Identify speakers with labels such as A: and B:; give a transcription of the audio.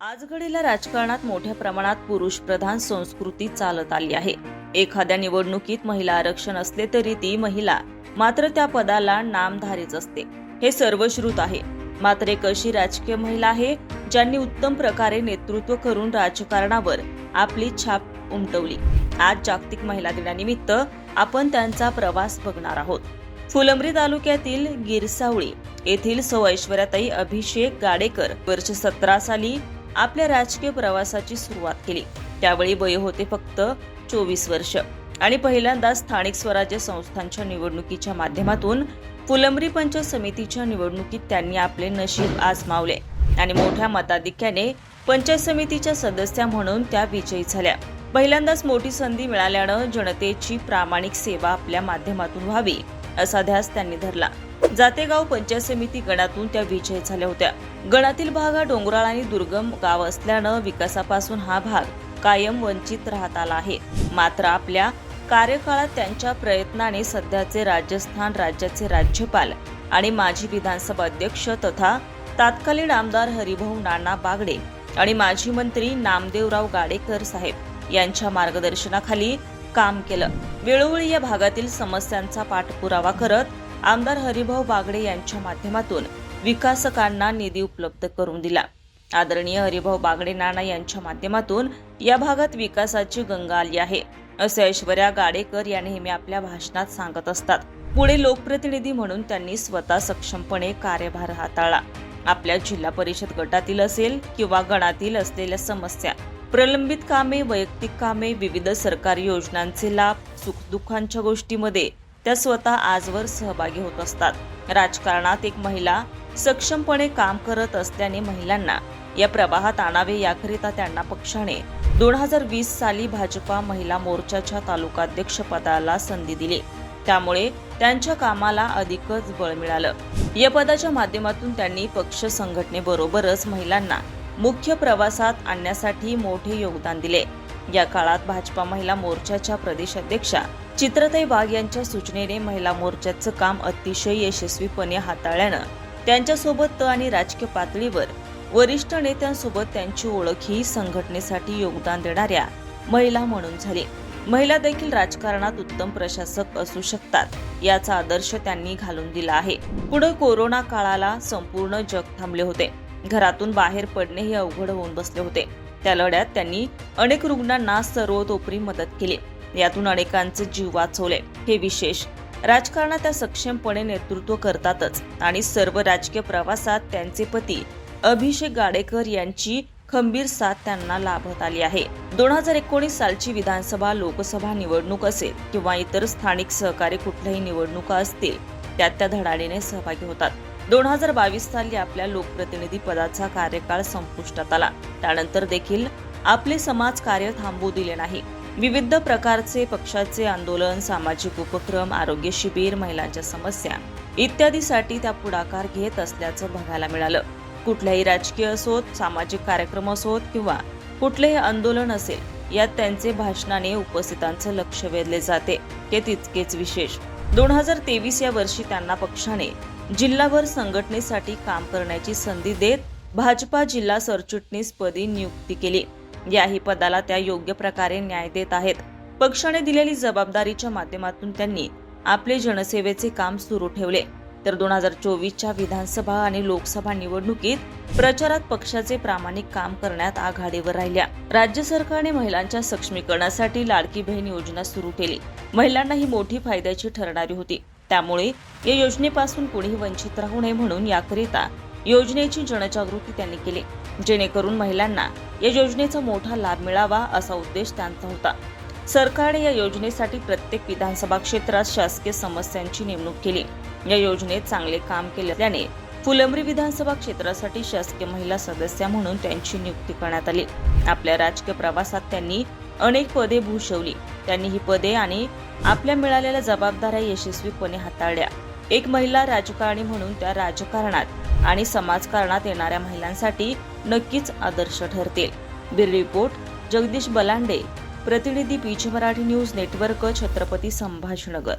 A: आजघडीला राजकारणात मोठ्या प्रमाणात पुरुष प्रधान संस्कृती चालत आली आहे. एखाद्या निवडणुकीत महिला आरक्षण असले तरी ती महिला मात्र त्या पदाला नामधारीच असते. हे सर्वश्रुत आहे. मात्र एक अशी राजकीय महिला आहे ज्यांनी उत्तम प्रकारे नेतृत्व करून राजकारणावर आपली छाप उमटवली. आज जागतिक महिला दिनानिमित्त आपण त्यांचा प्रवास बघणार आहोत. फुलंब्री तालुक्यातील गिरसावळी येथील सौ ऐश्वर्याताई अभिषेक गाडेकर वर्ष सतरा साली आपल्या राजकीय प्रवासाची सुरुवात केली. त्यावेळी वय होते फक्त चोवीस वर्ष. आणि पहिल्यांदा स्थानिक स्वराज्य संस्थांच्या निवडणुकीच्या माध्यमातून फुलंबरी पंचायत समितीच्या निवडणुकीत त्यांनी आपले नशीब आजमावले आणि मोठ्या मताधिक्याने पंचायत समितीच्या सदस्या म्हणून त्या विजयी झाल्या. पहिल्यांदाच मोठी संधी मिळाल्यानं जनतेची प्रामाणिक सेवा आपल्या माध्यमातून व्हावी असा ध्यास त्यांनी धरला. जातेगाव पंचायत समिती गणातून त्या विजयी झाल्या होत्या. गणातील भाग हा डोंगराळ आणि दुर्गम गाव असल्यानं विकासापासून हा भाग कायम वंचित राहत आला आहे. मात्र आपल्या कार्यकाळात त्यांच्या प्रयत्नाने सध्याचे राजस्थान राज्याचे राज्यपाल आणि माजी विधानसभा अध्यक्ष तथा तत्कालीन आमदार हरिभाऊ नाना बागडे आणि माजी मंत्री नामदेवराव गाडेकर साहेब यांच्या मार्गदर्शनाखाली काम केलं. वेळोवेळी या भागातील समस्यांचा पाठपुरावा करत आमदार हरिभाऊ बागडे यांच्या माध्यमातून विकासकांना निधी उपलब्ध करून दिला. आदरणीय हरिभाऊ बागडे नाना यांच्या माध्यमातून या भागात विकासाची गंगा आली आहे असे ऐश्वर्या गाडेकर या नेहमी आपल्या भाषणात सांगत असतात. पुढे लोकप्रतिनिधी म्हणून त्यांनी स्वतः सक्षमपणे कार्यभार हाताळला. आपल्या जिल्हा परिषद गटातील असेल किंवा गणातील असलेल्या समस्या प्रलंबित कामे वैयक्तिक कामे विविध सरकारी योजनांचे लाभ सुखदुःखांच्या गोष्टीमध्ये त्या स्वतः आजवर सहभागी होत असतात. राजकारणात एक महिला सक्षमपणे काम करत असल्याने महिलांना या प्रवाहात आणावे याकरिता त्यांना पक्षाने दोन हजार वीस साली भाजपा महिला मोर्चाच्या तालुकाध्यक्षपदाला संधी दिली. त्यामुळे त्यांच्या कामाला अधिकच बळ मिळालं. या पदाच्या माध्यमातून त्यांनी पक्ष संघटनेबरोबरच महिलांना मुख्य प्रवासात आणण्यासाठी मोठे योगदान दिले. या काळात भाजपा महिला मोर्चाच्या प्रदेशाध्यक्षा चित्रताई वाघ यांच्या सूचनेने महिला मोर्चाचं काम अतिशय यशस्वीपणे हाताळल्यानं त्यांच्यासोबत आणि राजकीय पातळीवर वरिष्ठ नेत्यांसोबत त्यांची ओळख ही संघटनेसाठी योगदान देणाऱ्या महिला म्हणून झाली. महिला देखील राजकारणात उत्तम प्रशासक असू शकतात याचा आदर्श त्यांनी घालून दिला आहे. पुढे कोरोना काळाला संपूर्ण जग थांबले होते. घरातून बाहेर पडणे हे अवघड होऊन बसले होते. त्या लढ्यात त्यांनी अनेक रुग्णांना सर्वतोपरी मदत केली. यातून अनेकांचे जीव वाचवले. हे विशेष राजकारणात त्या सक्षमपणे नेतृत्व करतातच. आणि सर्व राजकीय प्रवासात त्यांचे पती अभिषेक गाडेकर यांची खंबीर साथ त्यांना लाभत आली आहे. दोन हजार एकोणीस सालची विधानसभा लोकसभा निवडणूक असेल किंवा इतर स्थानिक सहकारी कुठल्याही निवडणुका असतील त्यात त्या धडाडीने सहभागी होतात. दोन हजार बावीस साली आपल्या लोकप्रतिनिधी पदाचा कार्यकाळ संपुष्टात आला. त्यानंतर देखील आपले समाज कार्य थांबू दिले नाही. विविध प्रकारचे पक्षाचे आंदोलन सामाजिक उपक्रम आरोग्य शिबिर महिलांच्या समस्या इत्यादीसाठी त्या पुढाकार घेत असल्याचं बघायला मिळालं. कुठल्याही राजकीय असोत सामाजिक कार्यक्रम असोत किंवा कुठलेही आंदोलन असेल यात त्यांचे भाषणाने उपस्थितांचं लक्ष वेधले जाते ते तितकेच विशेष. दोन हजार तेवीस या वर्षी त्यांना पक्षाने जिल्हाभर संघटनेसाठी काम करण्याची संधी देत भाजपा जिल्हा सरचिटणीस पदी नियुक्ती केली. याही पदाला त्या योग्य प्रकारे न्याय देत आहेत. पक्षाने दिलेली जबाबदारीच्या माध्यमातून त्यांनी आपले जनसेवेचे काम सुरू ठेवले. तर दोन हजार चोवीसच्या विधानसभा आणि लोकसभा निवडणुकीत प्रचारात पक्षाचे प्रामाणिक काम करण्यात आघाडीवर राहिल्या. राज्य सरकारने महिलांच्या सक्षमीकरणासाठी लाडकी बहीण योजना सुरू केली. महिलांना ही मोठी फायद्याची ठरणारी होती. त्यामुळे या योजनेपासून कुणीही वंचित राहू नये म्हणून याकरिता योजनेची जनजागृती त्यांनी केली. जेणेकरून महिलांना या योजनेचा मोठा लाभ मिळावा असा उद्देश त्यांचा होता. सरकारने या योजनेसाठी प्रत्येक विधानसभा क्षेत्रात शासकीय समस्यांची नेमणूक केली. या योजनेत चांगले काम केल्याने फुलंब्री विधानसभा क्षेत्रासाठी शासकीय महिला सदस्या म्हणून त्यांची नियुक्ती करण्यात आली. आपल्या राजकीय प्रवासात त्यांनी अनेक पदे भूषवली. त्यांनी ही पदे आणि आपल्या मिळालेल्या जबाबदाऱ्या यशस्वीपणे हाताळल्या. एक महिला राजकारणी म्हणून त्या राजकारणात आणि समाजकारणात येणाऱ्या महिलांसाठी नक्कीच आदर्श ठरतील. बिर रिपोर्ट जगदीश बलांडे प्रतिनिधी peach Marathi news network Chhatrapati Sambhajinagar.